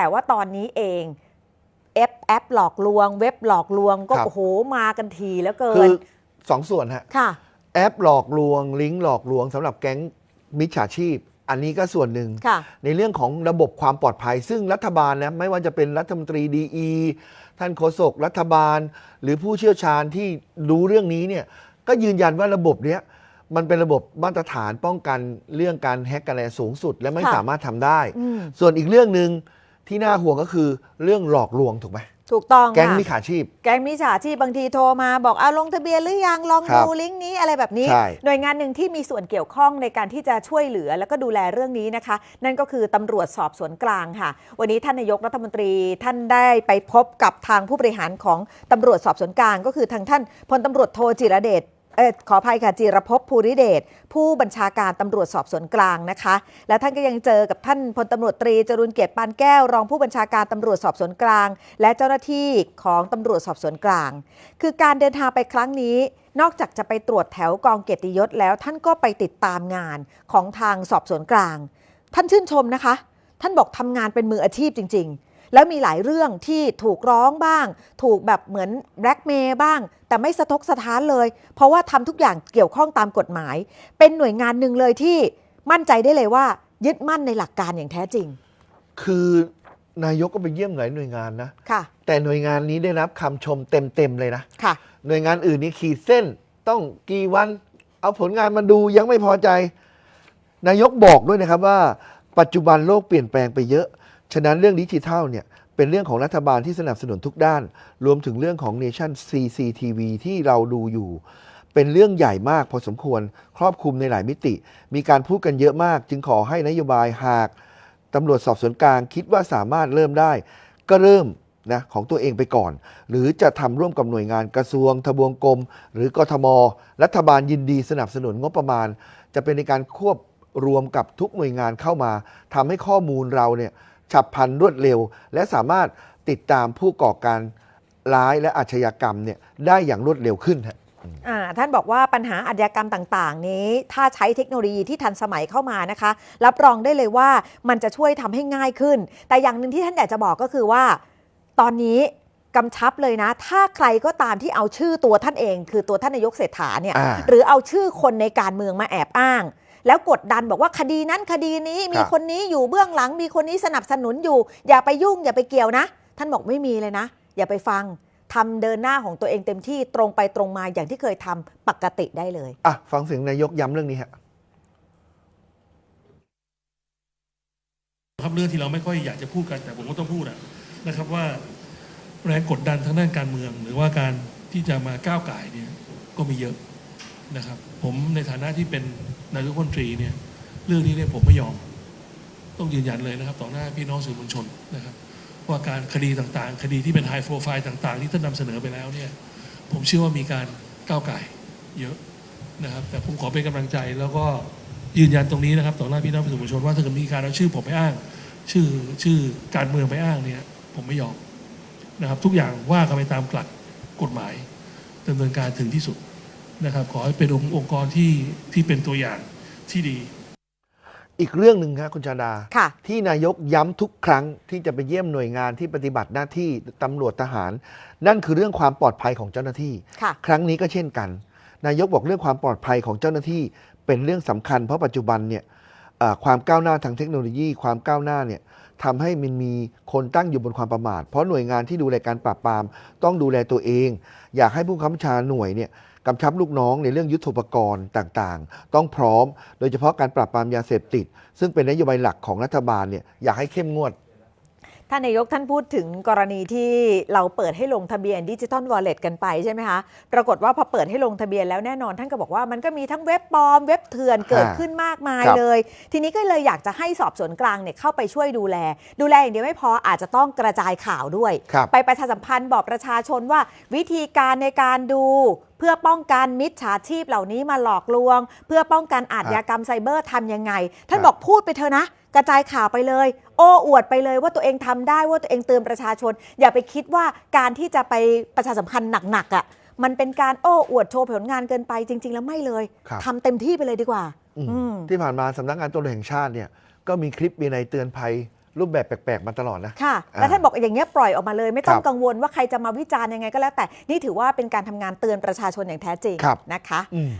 แต่ว่าตอนนี้เองแอปแอปหลอกลวง เว็บหลอกลวงก็ครับ โอ้โหมากันทีแล้วเกิคืนอสองส่วนฮะ ค่ะ แอปหลอกลวง ลิงก์หลอกลวงสำหรับแก๊งมิจฉาชีพ อันนี้ก็ส่วนหนึ่ง ค่ะ ในเรื่องของระบบความปลอดภัย ซึ่งรัฐบาลนะไม่ว่าจะเป็นรัฐมนตรีดีอีท่านโฆษกรัฐบาล หรือผู้เชี่ยวชาญที่รู้เรื่องนี้เนี่ยก็ยืนยันว่าระบบเนี้ยมันเป็นระบบมาตรฐานป้องกันเรื่องการแฮกกันอะไรสูงสุด และไม่ค่ะ สามารถทำได้ อืม ส่วนอีกเรื่องหนึ่ง ที่น่าห่วงก็คือเรื่องหลอกลวงถูกไหมถูกต้องแก๊งค่ะมิจฉาชีพ แก๊งมิจฉาชีพบางทีโทรมาบอกเอาลงทะเบียนหรือยังลองครัดูบลิงก์นี้อะไรแบบนี้ ใช่ หน่วยงานหนึ่งที่มีส่วนเกี่ยวข้องในการที่จะช่วยเหลือ แล้วก็ดูแลเรื่องนี้นะคะ นั่นก็คือตำรวจสอบสวนกลางค่ะ วันนี้ท่านนายกรัฐมนตรีท่านได้ไปพบกับทางผู้บริหารของตำรวจสอบสวนกลาง ก็คือทางท่านพลตำรวจโทจิรเดชเออขออภัยค่ะจิรภพภูริเดชผู้บัญชาการตำรวจสอบสวนกลางนะคะ และท่านก็ยังเจอกับท่านพลตำรวจตรีจรุนเกียรติปานแก้ว รองผู้บัญชาการตำรวจสอบสวนกลาง และเจ้าหน้าที่ของตำรวจสอบสวนกลาง คือการเดินทางไปครั้งนี้ นอกจากจะไปตรวจแถวกองเกียรติยศแล้วท่านก็ไปติดตามงานของทางสอบสวนกลาง ท่านชื่นชมนะคะ ท่านบอกทำงานเป็นมืออาชีพจริง ๆ แล้วมีหลายเรื่องที่ถูกร้องบ้าง ถูกแบบเหมือนแบล็กเมย์บ้าง แต่ไม่สะทกสะท้านเลย เพราะว่าทำทุกอย่างเกี่ยวข้องตามกฎหมาย เป็นหน่วยงานหนึ่งเลยที่มั่นใจได้เลยว่า ยึดมั่นในหลักการอย่างแท้จริง คือนายกก็ไปเยี่ยมหลายหน่วยงานนะค่ะ แต่หน่วยงานนี้ได้รับคำชมเต็มๆเลยนะค่ะ หน่วยงานอื่นนี่ขีดเส้นต้องกี่วันเอาผลงานมาดูยังไม่พอใจ นายกบอกด้วยนะครับว่า ปัจจุบันโลกเปลี่ยนแปลงไปเยอะ ฉะนั้นเรื่องดิจิทัลเนี่ยเป็นเรื่องของรัฐบาลที่สนับสนุนทุกด้าน รวมถึงเรื่องของ Nation CCTV ที่เราดูอยู่ เป็นเรื่องใหญ่มากพอสมควรครอบคลุมในหลายมิติ มีการพูดกันเยอะมาก จึงขอให้นโยบายหากตำรวจสอบสวนกลางคิดว่าสามารถเริ่มได้ ก็เริ่มนะของตัวเองไปก่อน หรือจะทำร่วมกับหน่วยงานกระทรวง ทบวงกรม หรือกทม รัฐบาลยินดีสนับสนุนงบประมาณ จะเป็นในการควบรวมกับทุกหน่วยงานเข้ามาทำให้ข้อมูลเราเนี่ย ฉับพลันรวดเร็ว และสามารถติดตามผู้ก่อการร้ายและอาชญากรรมเนี่ยได้อย่างรวดเร็วขึ้นฮะ อ่าท่านบอกว่าปัญหาอาชญากรรมต่างๆ นี้ ถ้าใช้เทคโนโลยีที่ทันสมัยเข้ามานะคะ รับรองได้เลยว่ามันจะช่วยทำให้ง่ายขึ้น แต่อย่างหนึ่งที่ท่านอยากจะบอกก็คือว่า ตอนนี้กำชับเลยนะ ถ้าใครก็ตามที่เอาชื่อตัวท่านเอง คือตัวท่านนายกเศรษฐาเนี่ย อ่า หรือเอาชื่อคนในการเมืองมาแอบอ้าง แล้วกดดันบอกว่าคดีนั้นคดีนี้มีครับคนนี้อยู่เบื้องหลัง มีคนนี้สนับสนุนอยู่ อย่าไปยุ่งอย่าไปเกี่ยวนะ ท่านบอกไม่มีเลยนะ อย่าไปฟังทำเดินหน้าของตัวเองเต็มที่ตรงไปตรงมาอย่างที่เคยทำปกติได้เลยอะฟังเสียงนายกย้ำเรื่องนี้ฮะครับเรื่องที่เราไม่ค่อยอยากจะพูดกันแต่ผมก็ต้องพูดอะนะครับว่าแรงกดดันทางด้านการเมือง หรือว่าการที่จะมาก้าวไก่ายเนี่ยก็มีเยอะ นะครับ ผมในฐานะที่เป็นนายกรัฐมนตรีเนี่ยเรื่องนี้เนี่ยผมไม่ยอม ต้องยืนยันเลยนะครับ ต่อหน้าพี่น้องสื่อมวลชนนะครับ ว่าการคดีต่างๆ คดีที่เป็นไฮโปรไฟล์ต่าง ๆ ที่ท่านนำเสนอไปแล้วเนี่ยผมเชื่อว่ามีการก้าวไก่เยอะนะครับ แต่ผมขอเป็นกำลังใจแล้วก็ยืนยันตรงนี้นะครับ ต่อหน้าพี่น้องสื่อมวลชนว่าถ้าเกิดมีการเอาชื่อผมไปอ้าง ชื่อชื่อการเมืองไปอ้างเนี่ยผมไม่ยอมนะครับ ทุกอย่างว่ากันไปตามกลักกฎหมายดำเนินการถึงที่สุด นะครับขอให้เป็นองค์องค์กรที่ที่เป็นตัวอย่างที่ดี อีกเรื่องหนึ่งครับคุณชาดา ค่ะ ที่นายกย้ำทุกครั้งที่จะไปเยี่ยมหน่วยงานที่ปฏิบัติหน้าที่ตำรวจทหาร นั่นคือเรื่องความปลอดภัยของเจ้าหน้าที่ ค่ะ ครั้งนี้ก็เช่นกัน นายกบอกเรื่องความปลอดภัยของเจ้าหน้าที่ เป็นเรื่องสำคัญ เพราะปัจจุบันเนี่ยเอ่อความก้าวหน้าทางเทคโนโลยี ความก้าวหน้าเนี่ยทำให้มันมีคนตั้งอยู่บนความประมาท เพราะหน่วยงานที่ดูแลการปราบปรามต้องดูแลตัวเอง อยากให้ผู้บังคับบัญชาหน่วยเนี่ย กำชับลูกน้องในเรื่องยุทโธปกรณ์ต่างๆ ต้องพร้อม โดยเฉพาะการปราบปรามยาเสพติด ซึ่งเป็นนโยบายหลักของรัฐบาลเนี่ยอยากให้เข้มงวดท่านนายกท่านพูดถึงกรณีที่เราเปิดให้ลงทะเบียนดิจิ t a ลวอลเล็ตกันไปใช่ไหมคะ ปรากฏว่าพอเปิดให้ลงทะเบียนแล้วแน่นอน ท่านก็บอกว่ามันก็มีทั้งเว็บปลอม เว็บเถื่อนเกิดขึ้นมากมายครับเลย ทีนี้ก็เลยอยากจะให้สอบสวนกลางเนี่ยเข้าไปช่วยดูแล ดูแลอย่างเดียวไม่พออาจจะต้องกระจายข่าวด้วยครับไปประชาสัมพันธ์บอกประชาชนว่าวิธีการในการดู เพื่อป้องกันมิจฉาชีพเหล่านี้มาหลอกลวง เพื่อป้องกันอาชญากรรมไซเบอร์ทำยังไง ท่านครับบอกพูดไปเถอะนะ กระจายข่าวไปเลย โอ้อวดไปเลยว่าตัวเองทำได้ว่าตัวเองเตือนประชาชน อย่าไปคิดว่าการที่จะไปประชาสัมพันธ์หนักๆอะมันเป็นการโอ้อวดโชว์ผลงานเกินไปจริง ๆ แล้วไม่เลยครับทำเต็มที่ไปเลยดีกว่าอืมอืมที่ผ่านมาสำนักงานตำรวจแห่งชาติเนี่ยก็มีคลิปมีในเตือนภัย รูปแบบแปลกๆมาตลอดนะค่ะอ่าแล้วท่านบอกอย่างเงี้ยปล่อยออกมาเลยไม่ต้อคงรับกังวลว่าใครจะมาวิจารณ์ยังไงก็แล้วแต่นี่ถือว่าเป็นการทำงานเตือนประชาชนอย่างแท้จริงครับนะคะอืม